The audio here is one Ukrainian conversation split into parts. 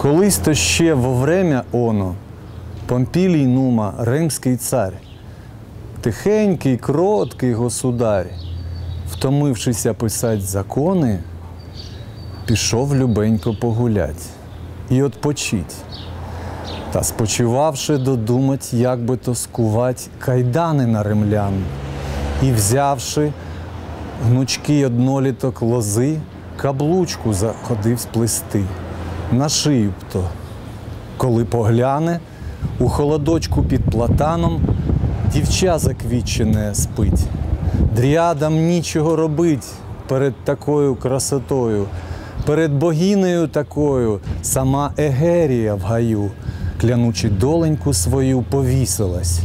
Колись то ще во время оно Помпілій Нума, римський цар, тихенький, кроткий государ, втомившися писать закони, пішов любенько погулять і отпочить. Та спочивавши, додумать, як би то скувать кайдани на римлян, і взявши гнучкий одноліток лози, каблучку заходив сплести на шию б то. Коли погляне, у холодочку під платаном дівча заквітчене спить. Дріадам нічого робить перед такою красотою, перед богинею такою сама Егерія в гаю, клянучи доленьку свою, повісилась.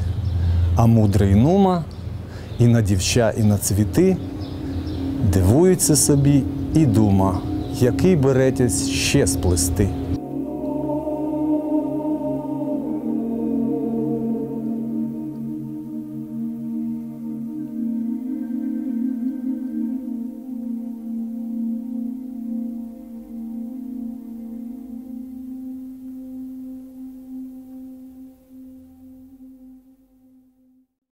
А мудрий нума і на дівча, і на цвіти дивується собі і дума, який беретесь ще сплести.